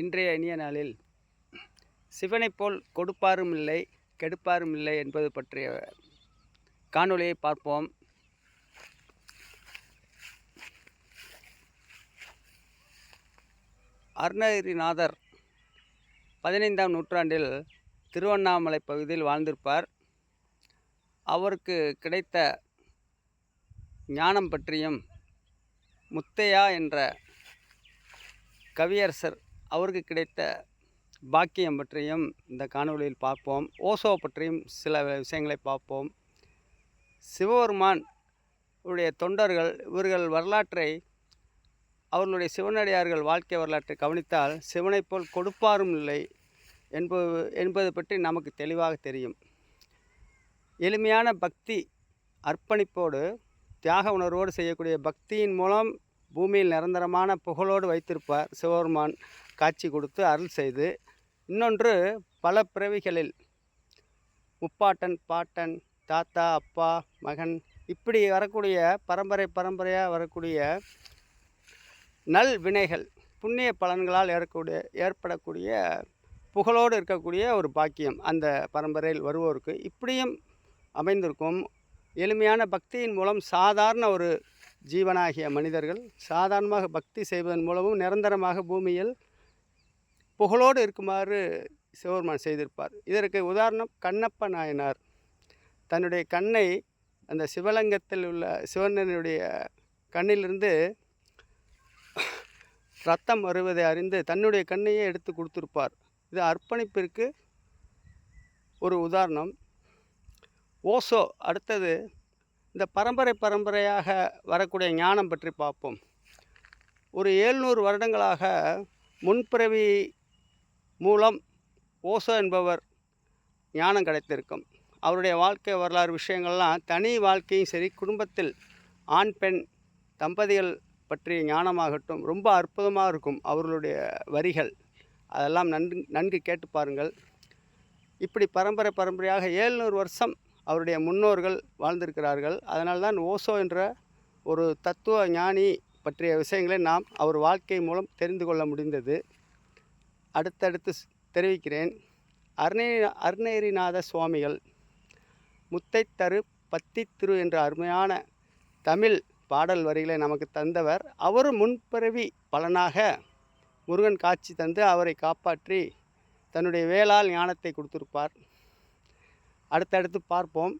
இன்றைய இனிய நாளில் சிவனைப் போல் கொடுப்பாரும் இல்லை கெடுப்பாரும் இல்லை என்பது பற்றிய காணொலியை பார்ப்போம். அருணகிரிநாதர் பதினைந்தாம் நூற்றாண்டில் திருவண்ணாமலை பகுதியில் வாழ்ந்திருப்பார். அவருக்கு கிடைத்த ஞானம் பற்றியும் முத்தையா என்ற கவியரசர் அவருக்கு கிடைத்த பாக்கியம் பற்றியும் இந்த காணொளியில் பார்ப்போம். ஓசோ பற்றியும் சில விஷயங்களை பார்ப்போம். சிவபெருமான் உடைய தொண்டர்கள் இவர்கள் வரலாற்றை அவர்களுடைய சிவனடியார்கள் வாழ்க்கை வரலாற்றை கவனித்தால் சிவனைப் போல் கொடுப்பாரும் இல்லை என்பது என்பது பற்றி நமக்கு தெளிவாக தெரியும். எளிமையான பக்தி அர்ப்பணிப்போடு தியாக உணர்வோடு செய்யக்கூடிய பக்தியின் மூலம் பூமியில் நிரந்தரமான புகழோடு வைத்திருப்பார் சிவபெருமான். காட்சி கொடுத்து அருள் செய்து இன்னொன்று பல பிறவிகளில் முப்பாட்டன் பாட்டன் தாத்தா அப்பா மகன் இப்படி வரக்கூடிய பரம்பரை பரம்பரையாக வரக்கூடிய நல் வினைகள் புண்ணிய பலன்களால் ஏறக்கூடிய ஏற்படக்கூடிய புகழோடு இருக்கக்கூடிய ஒரு பாக்கியம் அந்த பரம்பரையில் வருவோருக்கு. இப்படியும் அமைந்திருக்கும். எளிமையான பக்தியின் மூலம் சாதாரண ஒரு ஜீவனாகிய மனிதர்கள் சாதாரணமாக பக்தி செய்வதன் மூலமும் நிரந்தரமாக பூமியில் புகழோடு இருக்குமாறு சிவபெருமான் செய்திருப்பார். இதற்கு உதாரணம் கண்ணப்ப நாயனார். தன்னுடைய கண்ணை அந்த சிவலிங்கத்தில் உள்ள சிவனனுடைய கண்ணிலிருந்து ரத்தம் வருவதை அறிந்து தன்னுடைய கண்ணையே எடுத்து கொடுத்துருப்பார். இது அர்ப்பணிப்பிற்கு ஒரு உதாரணம். ஓசோ அடுத்தது இந்த பரம்பரை பரம்பரையாக வரக்கூடிய ஞானம் பற்றி பார்ப்போம். ஒரு ஏழ்நூறு வருடங்களாக முன்பிறவி மூலம் ஓசோ என்பவர் ஞானம் கிடைத்திருக்கும். அவருடைய வாழ்க்கை வரலாறு விஷயங்கள்லாம் தனி வாழ்க்கையும் சரி குடும்பத்தில் ஆண் பெண் தம்பதிகள் பற்றிய ஞானமாகட்டும் ரொம்ப அற்புதமாக இருக்கும் அவர்களுடைய வரிகள். அதெல்லாம் நன்கு நன்கு கேட்டு பாருங்கள். இப்படி பரம்பரை பரம்பரையாக ஏழ்நூறு வருஷம் அவருடைய முன்னோர்கள் வாழ்ந்திருக்கிறார்கள். அதனால்தான் ஓசோ என்ற ஒரு தத்துவ ஞானி பற்றிய விஷயங்களை நாம் அவர் வாழ்க்கை மூலம் தெரிந்து கொள்ள முடிந்தது. அடுத்தடுத்து தெரிவிக்கிறேன். அருணை அருணகிரிநாத சுவாமிகள் முத்தைத்தரு பத்தித்திரு என்ற அருமையான தமிழ் பாடல் வரிகளை நமக்கு தந்தவர். அவர் முன்பிறவி பலனாக முருகன் காட்சி தந்து அவரை காப்பாற்றி தன்னுடைய வேளால் ஞானத்தை கொடுத்திருப்பார். அடுத்தடுத்து பார்ப்போம்.